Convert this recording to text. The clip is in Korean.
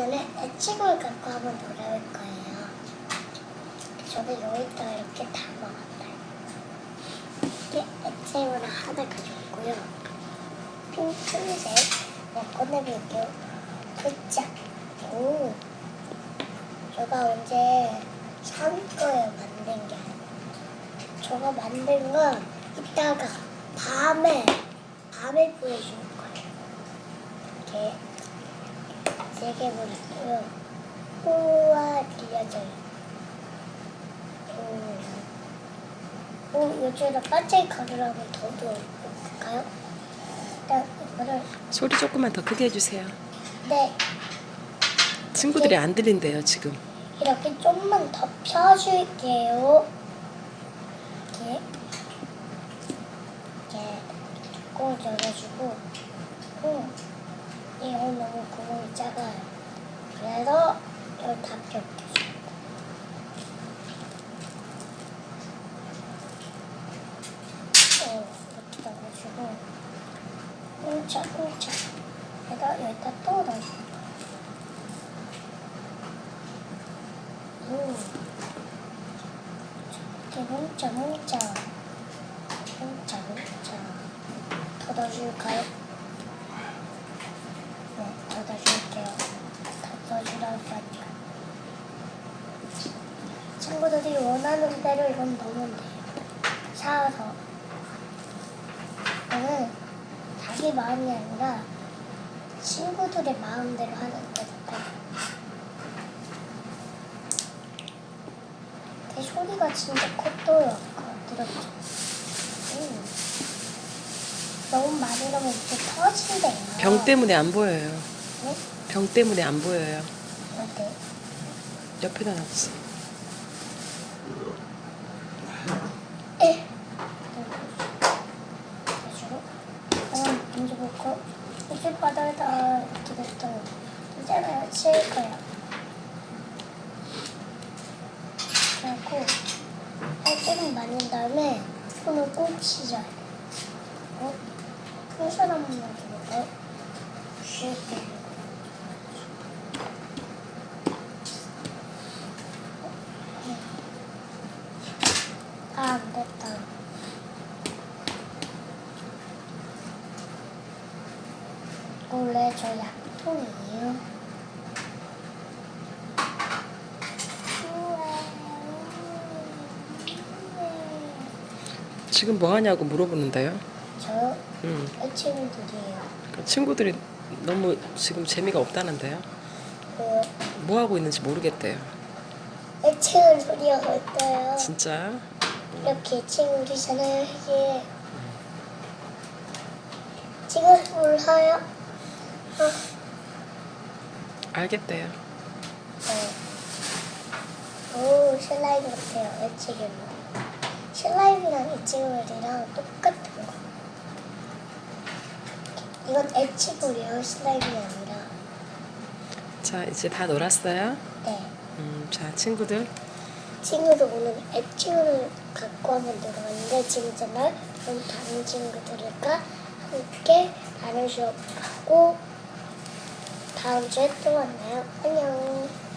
오늘은 애칭을 갖고 한번 놀아볼 거예요. 저는 여기다가 이렇게 담아왔어요. 이게 애칭을 하나 가져왔고요. 핑크색 네, 꺼내볼게요. 글자. 오. 제가 언제 산 거예요, 만든 게 아니라. 저가 만든 건 이따가 밤에, 밤에 보여줄 거예요. 이렇게 세개 보냈고요. 우와, 들려져요. 음. 오, 요즘에 반짝이 한번 더 넣어볼까요? 일단 이거를, 소리 조금만 더 크게 해주세요. 네, 친구들이 안 들린대요 지금. 이렇게 좀만 더 펴줄게요. 이렇게. 이렇게 뚜껑을 열어주고, 음, 이건 너무 구멍이 작아요. 그래서 이걸 다 펴볼게요. 어, 이렇게 넣어주고, 꽁짝꽁짝. 내가 여기다 또 넣어줄게요. 음. 이렇게 문자 문자 문자 문자 더 넣어줄까요? 네, 더 넣어줄게요. 더 넣어주라고 하니까 친구들이 원하는 대로 이건 넣으면 돼요. 사와서 이거는 자기 마음이 아니라 친구들의 마음대로 하는 거니까 내 소리가 진짜 컸어요. 아까 들었죠? 음. 너무 많이 넣으면 이렇게 터진대요. 병 때문에 안 보여요. 네? 병 때문에 안 보여요. 어때? 옆에다 놨어. 에. 가지고 그냥 만져볼고 이렇게 바닥에다 이렇게 냈어요. 괜찮아요. 칠 거예요. 그리고 살짝 말린 다음에 손을 꼭 씻어야 돼요. 어? 큰 사람만 만져볼까요? 쉽게. 아, 안 됐다. 원래 저 약통이에요. 지금 뭐 하냐고 물어보는데요. 저 음, 친구들이에요. 그 친구들이 너무 지금 재미가 없다는데요. 그뭐 하고 있는지 모르겠대요. 애칭을 소리하고 있어요. 진짜 이렇게 친구들이잖아요. 이게 지금 몰라요? 아, 알겠대요. 네. 오 슬라임 같아요. 애칭이 슬라임이랑 애칭물이랑 똑같은 거. 이건 애칭물이에요. 슬라임이 아니라. 자 이제 다 놀았어요. 네. 음, 자 친구들 친구들 오늘 애칭을 갖고 한번 들어갔는데 지금 저는 그럼 다른 친구들과 함께 다른 수업하고 다음 주에 또 만나요. 안녕.